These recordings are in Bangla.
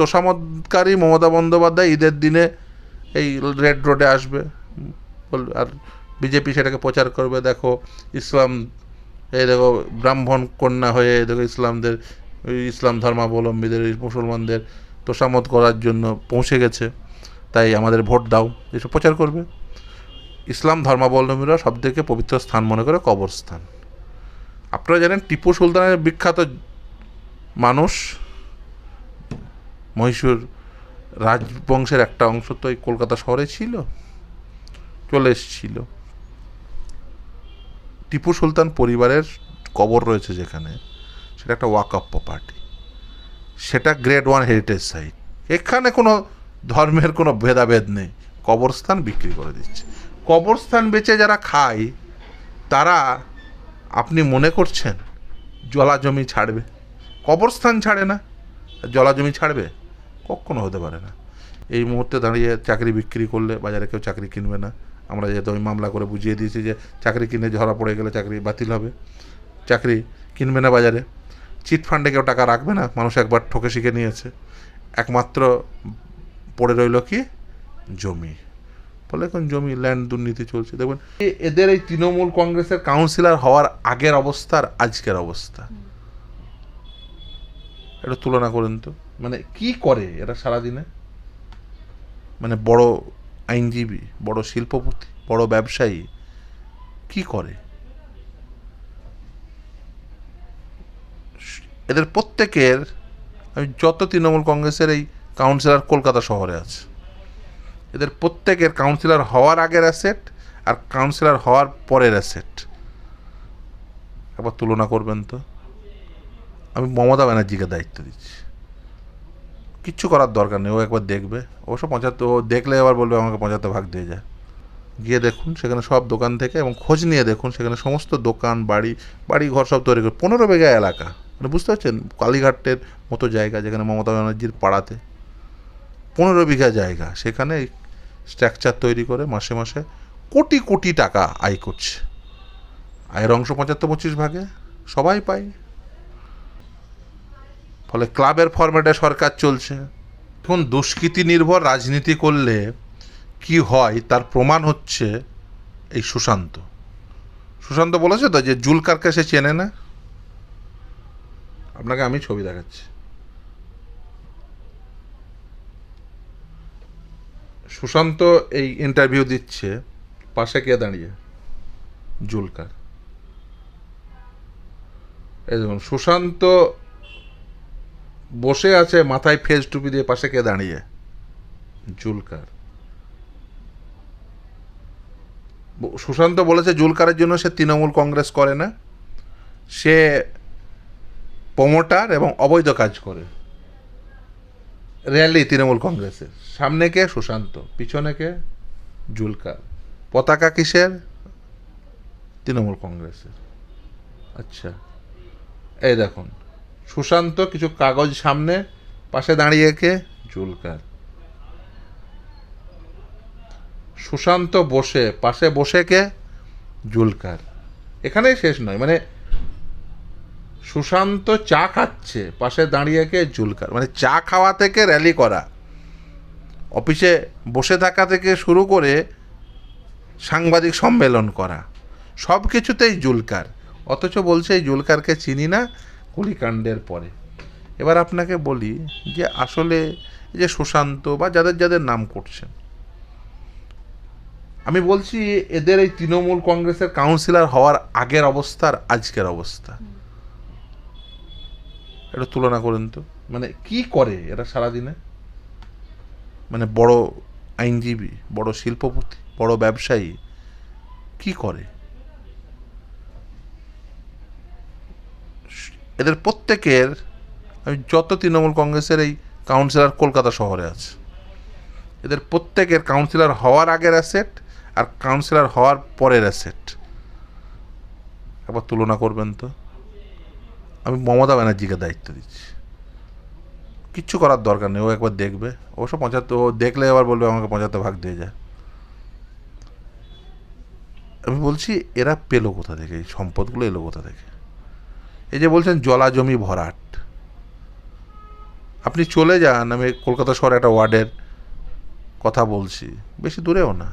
তোষামতকারী মমতা বন্দ্যোপাধ্যায় ঈদের দিনে এই রেড রোডে আসবে। আর বিজেপি সেটাকে প্রচার করবে। দেখো ইসলাম, এই দেখো ব্রাহ্মণ কন্যা হয়ে দেখো ইসলামদের ইসলাম ধর্মাবলম্বীদের মুসলমানদের তোষামত করার জন্য পৌঁছে গেছে। তাই আমাদের ভোট দাও, এসব প্রচার করবে। ইসলাম ধর্মাবলম্বীরা সবথেকে পবিত্র স্থান মনে করে কবরস্থান। আপনারা জানেন টিপু সুলতানের বিখ্যাত মানুষ মহীশূর রাজবংশের একটা অংশ তো এই কলকাতা শহরে ছিল, চলে এসেছিল। টিপু সুলতান পরিবারের কবর রয়েছে যেখানে, সেটা একটা ওয়াক অফ প্রপার্টি সেটা গ্রেড ওয়ান হেরিটেজ সাইট এখানে কোনো ধর্মের কোনো ভেদাভেদ নেই। কবরস্থান বিক্রি করে দিচ্ছে। কবরস্থান বেচে যারা খায়, তারা, আপনি মনে করছেন জলা জমি ছাড়বে। কবরস্থান ছাড়ে না জলা জমি ছাড়বে? কখনো হতে পারে না। এই মুহূর্তে দাঁড়িয়ে চাকরি বিক্রি করলে বাজারে কেউ চাকরি কিনবে না। আমরা যেহেতু আমি মামলা করে বুঝিয়ে দিয়েছি যে চাকরি কিনে ধরা পড়ে গেলে চাকরি বাতিল হবে। চাকরি কিনবে না বাজারে। চিট ফান্ডে কেউ টাকা রাখবে না মানুষ একবার ঠকে শিখে নিয়েছে। একমাত্র পড়ে রইল কি? জমি। ফলে এখন জমি ল্যান্ড দুর্নীতি চলছে। দেখবেন এদের এই তৃণমূল কংগ্রেসের কাউন্সিলর হওয়ার আগের অবস্থা আর আজকের অবস্থা। এটা তুলনা করেন তো। মানে কি করে এরা সারাদিনে? মানে বড় আইনজীবী, বড় শিল্পপতি, বড় ব্যবসায়ী কি করে? এদের প্রত্যেকের, আমি যত তৃণমূল কংগ্রেসের এই কাউন্সিলর কলকাতা শহরে আছে, এদের প্রত্যেকের কাউন্সিলর হওয়ার আগের অ্যাসেট আর কাউন্সিলর হওয়ার পরের অ্যাসেট একবার তুলনা করবেন তো। আমি মমতা ব্যানার্জিকে দায়িত্ব দিচ্ছি। কিচ্ছু করার দরকার নেই, ও একবার দেখবে। অবশ্য পঁচাত্তর, ও দেখলে এবার বলবে আমাকে পঁচাত্তর ভাগ দিয়ে যায়। গিয়ে দেখুন, সেখানে সব দোকান থেকে এবং খোঁজ নিয়ে দেখুন, সেখানে সমস্ত দোকান, বাড়ি বাড়ি ঘর সব তৈরি করে। পনেরো বিঘা এলাকা। মানে বুঝতে পারছেন? কালীঘাটের মতো জায়গা যেখানে মমতা ব্যানার্জির পাড়াতে। পনেরো বিঘা জায়গা। সেখানে স্ট্রাকচার তৈরি করে মাসে মাসে কোটি কোটি টাকা আয় করছে। আয়ের অংশ পঁচাত্তর, পঁচিশ ভাগে। সবাই পায়। ফলে ক্লাবের ফরম্যাটে সরকার চলছে। এখন দুষ্কৃতি নির্ভর রাজনীতি করলে কি হয়, তার প্রমাণ হচ্ছে এই সুশান্ত। সুশান্ত বলেছে তো যে জুলকারকে সে চেনে না? আপনাকে আমি ছবি দেখাচ্ছি। সুশান্ত এই ইন্টারভিউ দিচ্ছে, পাশে কে দাঁড়িয়ে? জুলকার এই দেখুন, সুশান্ত বসে আছে, মাথায় ফেজ টুপি দিয়ে পাশে কে দাঁড়িয়ে? জুলকার। সুশান্ত বলেছে, জুলকারের জন্য সে তৃণমূল কংগ্রেস করে না। সে প্রমোটার এবং অবৈধ কাজ করে। র্যালি তৃণমূল কংগ্রেসের। সামনে কে? সুশান্ত। পিছনে কে? জুলকার। পতাকা কিসের? তৃণমূল কংগ্রেসের। আচ্ছা। এই দেখুন। সুশান্ত কিছু কাগজ সামনে, পাশে দাঁড়িয়ে কে জুলকার সুশান্ত বসে, পাশে বসে কে জুলকার এখানেই শেষ নয় মানে সুশান্ত চা খাচ্ছে, পাশে দাঁড়িয়ে কে জুলকার মানে চা খাওয়া থেকে র্যালি করা। অফিসে বসে থাকা থেকে শুরু করে সাংবাদিক সম্মেলন করা। সব কিছুতেই জুলকার অথচ বলছে এই জুলকারকে চিনি না গুলিকাণ্ডের পরে। এবার আপনাকে বলি যে আসলে যে সুশান্ত বা যাদের যাদের নাম করছেন, আমি বলছি এদের এই তৃণমূল কংগ্রেসের কাউন্সিলর হওয়ার আগের অবস্থা আর আজকের অবস্থা। এটা তুলনা করেন তো। মানে কি করে এরা সারাদিনে? মানে বড় আইনজীবী, বড় শিল্পপতি, বড় ব্যবসায়ী, কি করে? এদের প্রত্যেকের, আমি যত তৃণমূল কংগ্রেসের এই কাউন্সিলর কলকাতা শহরে আছে, এদের প্রত্যেকের কাউন্সিলর হওয়ার আগের অ্যাসেট আর কাউন্সিলর হওয়ার পরের অ্যাসেট একবার তুলনা করবেন তো। আমি মমতা ব্যানার্জিকে দায়িত্ব দিচ্ছি। কিচ্ছু করার দরকার নেই, ও একবার দেখবে। অবশ্য পঁচাত্তর, ও দেখলে এবার বলবে আমাকে পঁচাত্তর ভাগ দিয়ে যায়। আমি বলছি, এরা পেল কোথা থেকে? এই সম্পদগুলো এলো কোথা থেকে? এই যে বলছেন জলা জমি ভরাট। আপনি চলে যান, আমি কলকাতা শহরে একটা ওয়ার্ডের কথা বলছি। বেশি দূরেও না।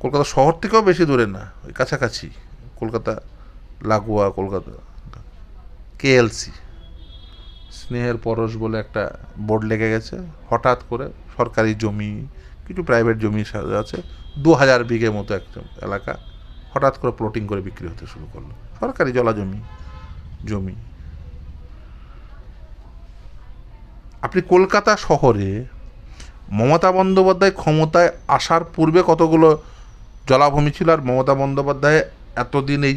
কলকাতা শহর থেকেও বেশি দূরে না, ওই কাছাকাছি। কলকাতা, লাগোয়া, কলকাতা, কেএলসি। স্নেহের পরশ বলে একটা বোর্ড লেগে গেছে। হঠাৎ করে সরকারি জমি, কিছু প্রাইভেট জমি আছে দু হাজার বিঘে মতো একটা এলাকা হঠাৎ করে প্লটিং করে বিক্রি হতে শুরু করল। সরকারি জলা জমি। জমি। আপনি কলকাতা শহরে মমতা বন্দ্যোপাধ্যায় ক্ষমতায় আসার পূর্বে কতগুলো জলাভূমি ছিল আর মমতা বন্দ্যোপাধ্যায় এতদিন এই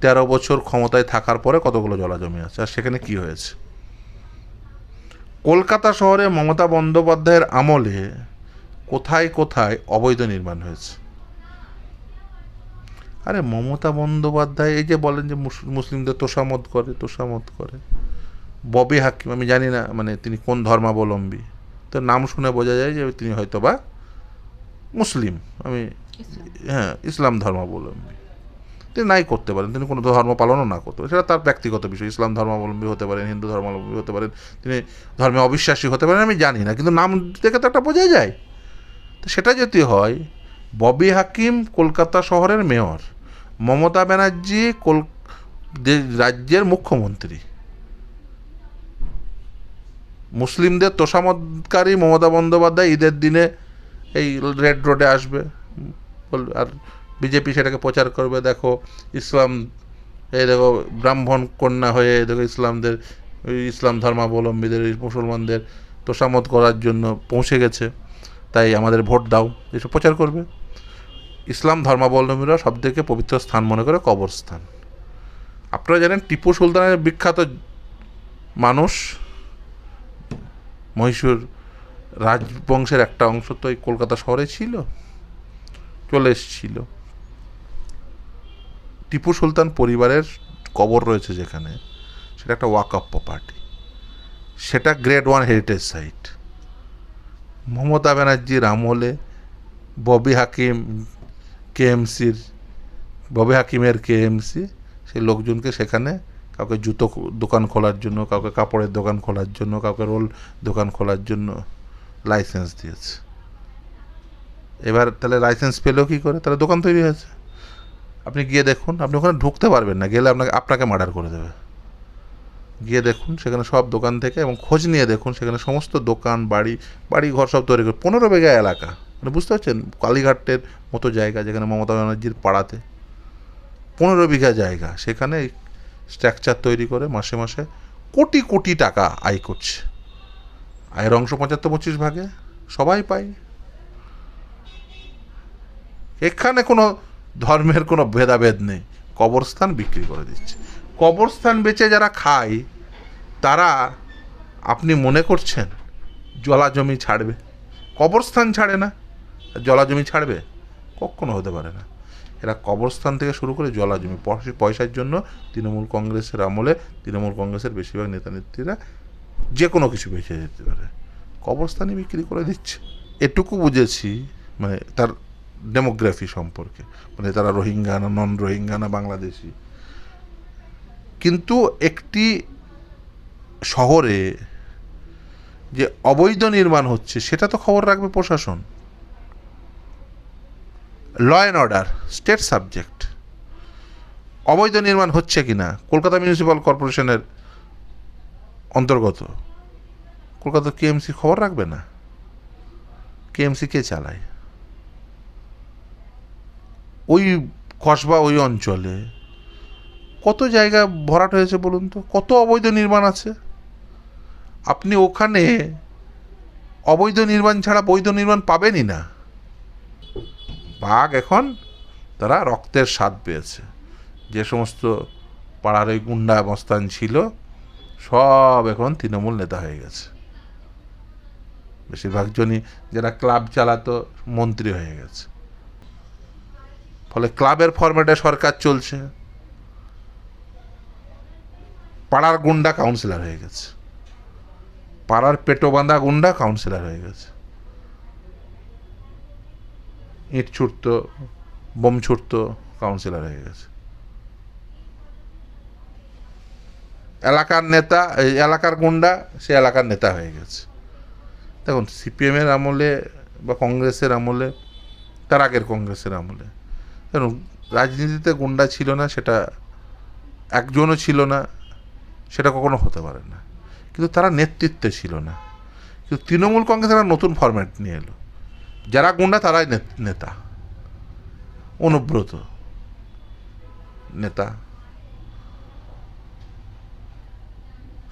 তেরো বছর ক্ষমতায় থাকার পরে কতগুলো জলাজমি আছে আর সেখানে কি হয়েছে? কলকাতা শহরে মমতা বন্দ্যোপাধ্যায়ের আমলে কোথায় কোথায় অবৈধ নির্মাণ হয়েছে? আরে মমতা বন্দ্যোপাধ্যায় এই যে বলেন যে মুস- মুসলিমদের তোষামত করে তোষামত করে। ববি হাকিম আমি জানি না মানে তিনি কোন ধর্মাবলম্বী। তো নাম শুনে বোঝা যায় যে তিনি হয়তো বা মুসলিম। আমি হ্যাঁ ইসলাম ধর্মাবলম্বী। তিনি নাই করতে পারেন তিনি কোনো ধর্ম পালনও না করতে পারেন। সেটা তার ব্যক্তিগত বিষয়। ইসলাম ধর্মাবলম্বী হতে পারেন হিন্দু ধর্মাবলম্বী হতে পারেন তিনি ধর্মে অবিশ্বাসী হতে পারেন আমি জানি না। কিন্তু নাম দেখে তো একটা বোঝা যায়। তো সেটা যদি হয় ববি হাকিম কলকাতা শহরের মেয়র। মমতা ব্যানার্জি কল রাজ্যের মুখ্যমন্ত্রী। মুসলিমদের তোষামতকারী মমতা বন্দ্যোপাধ্যায় ঈদের দিনে এই রেড রোডে আসবে। আর বিজেপি সেটাকে প্রচার করবে। দেখো ইসলাম, এই দেখো ব্রাহ্মণ কন্যা হয়ে দেখো ইসলামদের ইসলাম ধর্মাবলম্বীদের মুসলমানদের তোষামত করার জন্য পৌঁছে গেছে। তাই আমাদের ভোট দাও। এসব প্রচার করবে। ইসলাম ধর্মাবলম্বীরা সবথেকে পবিত্র স্থান মনে করে কবরস্থান। আপনারা জানেন টিপু সুলতানের বিখ্যাত মানুষ, মহীশূর রাজবংশের একটা অংশ তো এই কলকাতা শহরে ছিল, চলে এসেছিল। টিপু সুলতান পরিবারের কবর রয়েছে যেখানে, সেটা একটা ওয়াক আপ প্রপার্টি সেটা grade one heritage site Mamata Banerjee আমলে ববি হাকিম কেএমসির, ববে হাকিমের কেএমসি, সেই লোকজনকে সেখানে কাউকে জুতো দোকান খোলার জন্য, কাউকে কাপড়ের দোকান খোলার জন্য, কাউকে রোল দোকান খোলার জন্য লাইসেন্স দিয়েছে। এবার তাহলে লাইসেন্স পেলেও কী করে? তাহলে দোকান তৈরি হয়েছে। আপনি গিয়ে দেখুন, আপনি ওখানে ঢুকতে পারবেন না, গেলে আপনাকে আপনাকে মার্ডার করে দেবে। গিয়ে দেখুন, সেখানে সব দোকান থেকে এবং খোঁজ নিয়ে দেখুন, সেখানে সমস্ত দোকান, বাড়ি বাড়ি ঘর সব তৈরি করে, পনেরো বিঘা এলাকা। মানে বুঝতে পারছেন? কালীঘাটের মতো জায়গা যেখানে মমতা ব্যানার্জির পাড়াতে পনেরো বিঘা জায়গা, সেখানে স্ট্রাকচার তৈরি করে মাসে মাসে কোটি কোটি টাকা আয় করছে। আয়ের অংশ পঁচাত্তর পঁচিশ ভাগে, সবাই পায়। এখানে কোনো ধর্মের কোনো ভেদাভেদ নেই। কবরস্থান বিক্রি করে দিচ্ছে। কবরস্থান বেচে যারা খায়, তারা আপনি মনে করছেন জলা জমি ছাড়বে। কবরস্থান ছাড়ে না। জলা জমি ছাড়বে? কখনো হতে পারে না। এরা কবরস্থান থেকে শুরু করে জলা জমি পয়সা- পয়সার জন্য তৃণমূল কংগ্রেসের আমলে তৃণমূল কংগ্রেসের বেশিরভাগ নেতা, নেত্রীরা যে কোনো কিছু বেঁচে যেতে পারে। কবরস্থানই বিক্রি করে দিচ্ছে। এটুকু বুঝেছি মানে তার ডেমোগ্রাফি সম্পর্কে। মানে তারা রোহিঙ্গা না নন রোহিঙ্গা না, বাংলাদেশি। কিন্তু একটি শহরে যে অবৈধ নির্মাণ হচ্ছে, সেটা তো খবর রাখবে প্রশাসন। Law and order state subject অবৈধ নির্মাণ হচ্ছে কি না কলকাতা মিউনিসিপ্যাল কর্পোরেশনের অন্তর্গত। কলকাতা কেএমসি খবর রাখবে না? কেএমসি কে চালায়? ওই কসবা ওই অঞ্চলে কত জায়গা ভরাট হয়েছে বলুন তো? কত অবৈধ নির্মাণ আছে? আপনি ওখানে অবৈধ নির্মাণ ছাড়া বৈধ নির্মাণ পাবেনই না। বাঘ এখন তারা রক্তের স্বাদ পেয়েছে। যে সমস্ত পাড়ার ওই গুন্ডা মস্তান ছিল, সব এখন তৃণমূল নেতা হয়ে গেছে। বেশিরভাগ জনই যারা ক্লাব চালাতো, মন্ত্রী হয়ে গেছে। ফলে ক্লাবের ফরম্যাটে সরকার চলছে। পাড়ার গুন্ডা কাউন্সিলর হয়ে গেছে। পাড়ার পেটো বাঁধা গুন্ডা কাউন্সিলর হয়ে গেছে। ইট ছুটতো, বোম ছুটতো কাউন্সিলর হয়ে গেছে। এলাকার নেতা এলাকার গুন্ডা, সে এলাকার নেতা হয়ে গেছে। দেখুন, সিপিএমের আমলে বা কংগ্রেসের আমলে তার আগের কংগ্রেসের আমলে, দেখুন, রাজনীতিতে গুন্ডা ছিল না, সেটা একজনও ছিল না, সেটা কখনো হতে পারে না। কিন্তু তারা নেতৃত্বে ছিল না। কিন্তু তৃণমূল কংগ্রেস একটা নতুন ফরম্যাট নিয়ে এলো। যারা গুন্ডা, তারাই নেতা। অনুব্রত নেতা।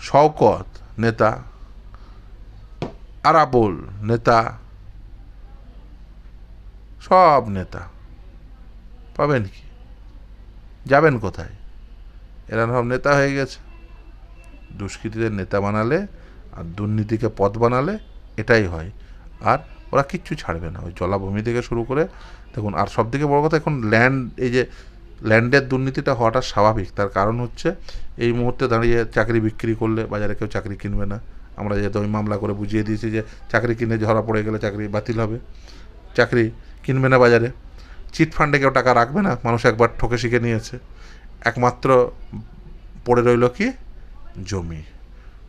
শওকত নেতা। আরাবুল নেতা। সব নেতা। পাবেন কি? যাবেন কোথায়? এরা সব নেতা হয়ে গেছে। দুষ্কৃতীদের নেতা বানালে আর দুর্নীতিকে পথ বানালে এটাই হয়। আর ওরা কিচ্ছু ছাড়বে না। ওই জলাভূমি থেকে শুরু করে, দেখুন, আর সব থেকে বড় কথা, এখন ল্যান্ড এই যে ল্যান্ডের দুর্নীতিটা হওয়াটা স্বাভাবিক। তার কারণ হচ্ছে, এই মুহূর্তে দাঁড়িয়ে চাকরি বিক্রি করলে বাজারে কেউ চাকরি কিনবে না। আমরা যেহেতু ওই মামলা করে বুঝিয়ে দিয়েছি যে চাকরি কিনে ধরা পড়ে গেলে চাকরি বাতিল হবে। চাকরি কিনবে না বাজারে। চিট ফান্ডে কেউ টাকা রাখবে না, মানুষ একবার ঠকে শিখে নিয়েছে। একমাত্র পড়ে রইল কি? জমি।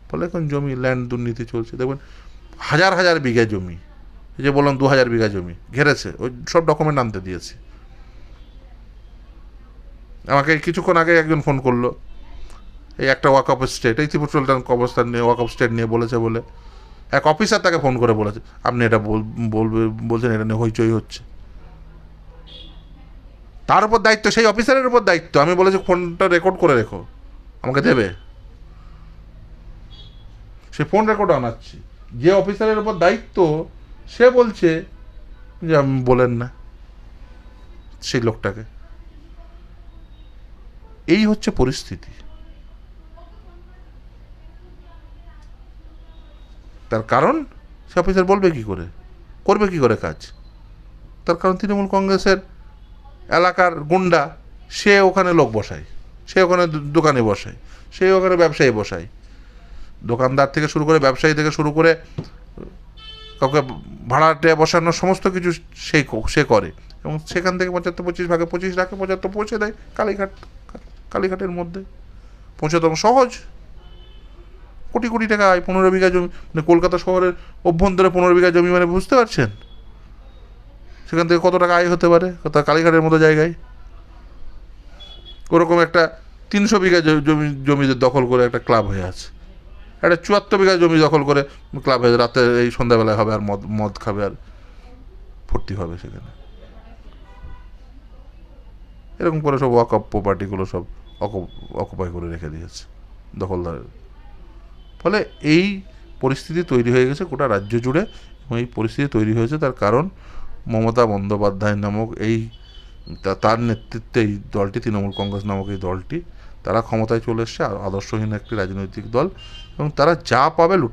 ফলে এখন জমি ল্যান্ড দুর্নীতি চলছে। দেখবেন হাজার হাজার বিঘা জমি। যে বললাম দু হাজার বিঘা জমি ঘেরেছে, ওই সব ডকুমেন্ট আনতে দিয়েছি। আমাকে কিছুক্ষণ আগে একজন ফোন করল, এই একটা ওয়াকআপ স্টেট এই ত্রিপুর সুলতান কবরস্থান নিয়ে ওয়াকআপ স্টেট নিয়ে বলেছে বলে। এক অফিসার তাকে ফোন করে বলেছে, আপনি এটা বল- বলবে বলছেন এটা নিয়ে হইচই হচ্ছে। তার উপর দায়িত্ব, সেই অফিসারের উপর দায়িত্ব। আমি বলেছি ফোনটা রেকর্ড করে রেখো। আমাকে দেবে? সে ফোন রেকর্ড আনাচ্ছি। যে অফিসারের উপর দায়িত্ব সে বলছে যে আমি বলেন না সেই লোকটাকে। এই হচ্ছে পরিস্থিতি। তার কারণ সে অফিসার বলবে কি করে? করবে কি করে কাজ? তার কারণ তৃণমূল কংগ্রেসের এলাকার গুন্ডা, সে ওখানে লোক বসায়, সে ওখানে দোকানে বসায়, সে ওখানে ব্যবসায়ী বসায়। দোকানদার থেকে শুরু করে ব্যবসায়ী থেকে শুরু করে কাউকে ভাড়াটে বসানোর সমস্ত কিছু সে সে করে। এবং সেখান থেকে পঁচাত্তর পঁচিশ ভাগে পঁচিশ রাখে পঁচাত্তর পৌঁছে দেয় কালীঘাট, কালীঘাটের মধ্যে। পৌঁছাতে সহজ। কোটি কোটি টাকা আয় পনেরো বিঘা জমি মানে কলকাতা শহরের অভ্যন্তরে পনেরো বিঘা জমি মানে বুঝতে পারছেন? সেখান থেকে কত টাকা আয় হতে পারে? কত কালীঘাটের মতো জায়গায়। ওরকম একটা তিনশো বিঘা জমি, জমিতে দখল করে একটা ক্লাব হয়ে আছে। একটা চুয়াত্তর বিঘা জমি দখল করে ক্লাবে রাতে এই সন্ধ্যাবেলায় হবে আর মদ মদ খাবে আর ফুর্তি হবে সেখানে। এরকম করে সব ওয়াকআপ প্রপার্টিগুলো সব অকুপাই করে রেখে দিয়েছে দখলদারের। ফলে এই পরিস্থিতি তৈরি হয়ে গেছে গোটা রাজ্য জুড়ে এবং এই পরিস্থিতি তৈরি হয়েছে তার কারণ মমতা বন্দ্যোপাধ্যায় নামক এই তার নেতৃত্বে এই দলটি, তৃণমূল কংগ্রেস নামক এই দলটি তারা ক্ষমতায় চলে এসছে আর আদর্শহীন একটি রাজনৈতিক দল এবং তারা যা পাবে লুটে